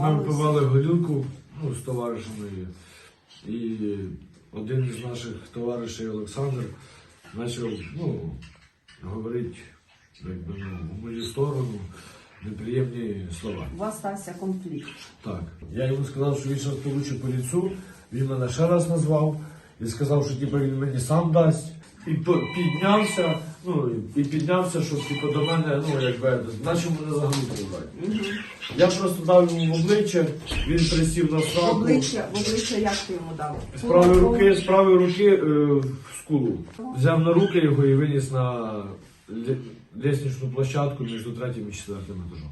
Ми випивали. горілку ну, з товаришами. І один із наших товаришів Олександр почав ну, говорити якби, ну, в мою сторону неприємні слова. У вас стався конфлікт. Так. Я йому сказав, що він зараз получить по лицю, він мене ще раз назвав і сказав, що типу, він мені сам дасть. І піднявся, ну і піднявся, що типу, до мене, ну якби, наче мене за брати. Я просто дав йому в обличчя, він присів на В сраку. обличчя, в обличчя як ти йому дав? З правої руки, з правої руки е, в скулу. Взяв на руки його і виніс на лє- лестничну площадку між третім і четвертим етажом.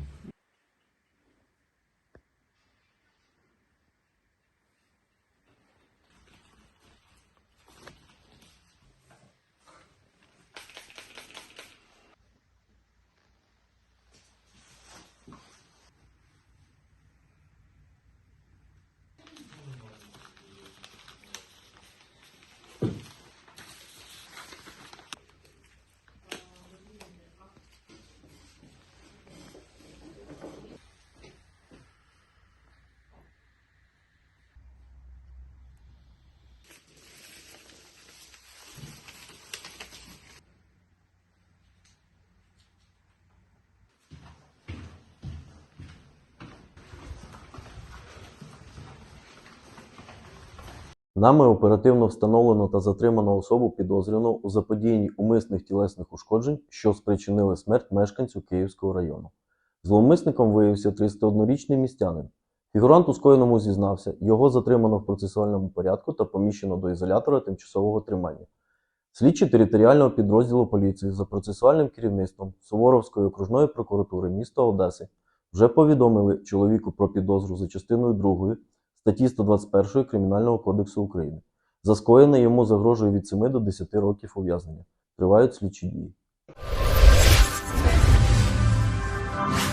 Нами оперативно встановлено та затримано особу підозрювану у заподіянні умисних тілесних ушкоджень, що спричинили смерть мешканцю Київського району. Зловмисником виявився 31-річний містянин. Фігурант у скоєному зізнався, його затримано в процесуальному порядку та поміщено до ізолятора тимчасового тримання. Слідчі територіального підрозділу поліції за процесуальним керівництвом Суворовської окружної прокуратури міста Одеси вже повідомили чоловіку про підозру за частиною 2 статті 121 Кримінального кодексу України. За скоєне йому загрожує від 7 до 10 років ув'язнення. Тривають слідчі дії.